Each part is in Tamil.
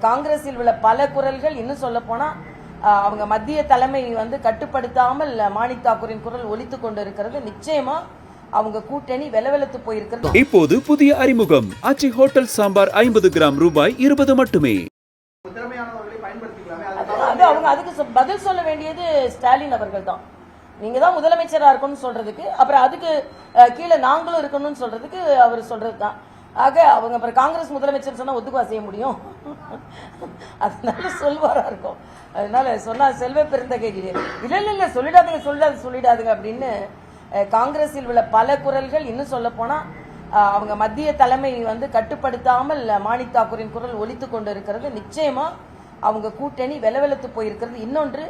காங்கிரஸில் உள்ள பல குரல்கள் இன்னும் சொல்ல போனா அஹ், அவங்க மத்திய தலைமை வந்து கட்டுப்படுத்தாமல் மாணிக் தாக்கூரின் குரல் ஒலித்து கொண்டு இருக்கிறது நிச்சயமா அவங்க கூட்டணி வெலவெலத்து போயிருக்கிறது. இப்போது புதிய அறிமுகம். ஆச்சி ஹோட்டல் சாம்பார் ஐம்பது கிராம் ரூபாய் இருபது மட்டுமே. அது அவங்க அதுக்கு பதில் சொல்ல வேண்டியது ஸ்டாலின் அவர்கள் தான். நீங்க தான் முதலமைச்சரா இருக்கணும்னு சொல்றதுக்கு அப்புறம் அதுக்கு கீழே நாங்களும் இருக்கணும்னு சொல்றதுக்கு அவர் சொல்றது தான் ஆக அவங்க அப்புறம் காங்கிரஸ் முதலமைச்சர் சொன்னால் ஒத்துக்குவா செய்ய முடியும்? அதனால சொல்வாரா இருக்கும். அதனால சொன்னா செல்வ பெருந்தகை இல்லை இல்லை இல்லை சொல்லிடாதுங்க சொல்லிடாது சொல்லிடாதுங்க அப்படின்னு காங்கிரஸில் உள்ள பல குரல்கள் இன்னும் சொல்ல போனால் அவங்க மத்திய தலைமை வந்து கட்டுப்படுத்தாமல் மாணிக் தாக்கூரின் குரல் ஒழித்து கொண்டு இருக்கிறது நிச்சயமா அவங்க கூட்டணி வெலவெலத்து போயிருக்கிறது. இன்னொன்று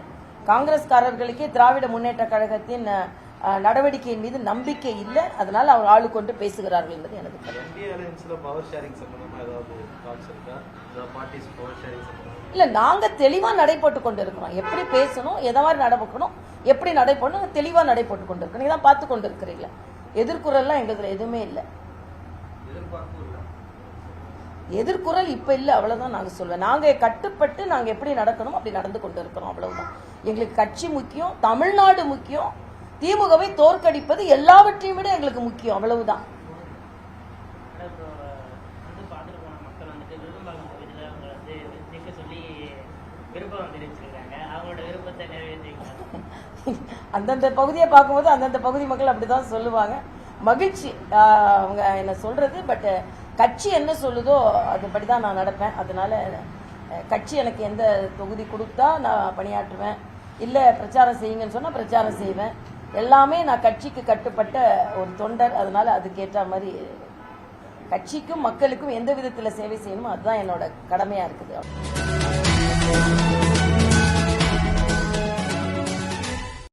காங்கிரஸ்காரர்களுக்கே திராவிட முன்னேற்ற கழகத்தின் நடவடிக்கையின் மீது நம்பிக்கை இல்லை. அதனால அவர் ஆளு கொண்டு பேசுகிறார்கள் என்பது சம்பந்தமா இல்ல நாங்க தெளிவா நடைபோட்டு கொண்டு இருக்கிறோம் எப்படி பேசணும் எதை மாதிரி நடக்கணும் எப்படி நடைபோடணும் தெளிவா நடைபோட்டு கொண்டு இருக்கோம் நீங்க தான் பார்த்து கொண்டு இருக்கிறீங்களா எதிர்குறல்லாம் எங்களுக்கு எதுவுமே இல்லை. எதிர்குறல் இப்ப இல்ல அவ்வளவுதான் நாங்க சொல்லுவேன். நாங்க கட்டுப்பட்டு நாங்க எப்படி நடக்கணும் அப்படி நடந்து கொண்டு இருக்கிறோம் அவ்வளவுதான். எங்களுக்கு கட்சி முக்கியம் தமிழ்நாடு முக்கியம் திமுகவை தோற்கடிப்பது எல்லாவற்றையும் விட எங்களுக்கு முக்கியம். அவ்வளவுதான். அந்தந்த பகுதியை பார்க்கும்போது அந்தந்த பகுதி மக்கள் அப்படிதான் சொல்லுவாங்க. மகிழ்ச்சி அவங்க என்ன சொல்றது பட் கட்சி என்ன சொல்லுதோ அதுபடி தான் நான் நடப்பேன். அதனால கட்சி எனக்கு எந்த தொகுதி கொடுத்தா நான் பணியாற்றுவேன். இல்லை பிரச்சாரம் செய்யுங்கன்னு சொன்னால் பிரச்சாரம் செய்வேன். எல்லாமே நான் கட்சிக்கு கட்டுப்பட்ட ஒரு தொண்டர் அதனால அதுக்கேற்ற மாதிரி கட்சிக்கும் மக்களுக்கும் எந்த விதத்தில் சேவை செய்யணுமோ அதுதான் என்னோட கடமையாக இருக்குது.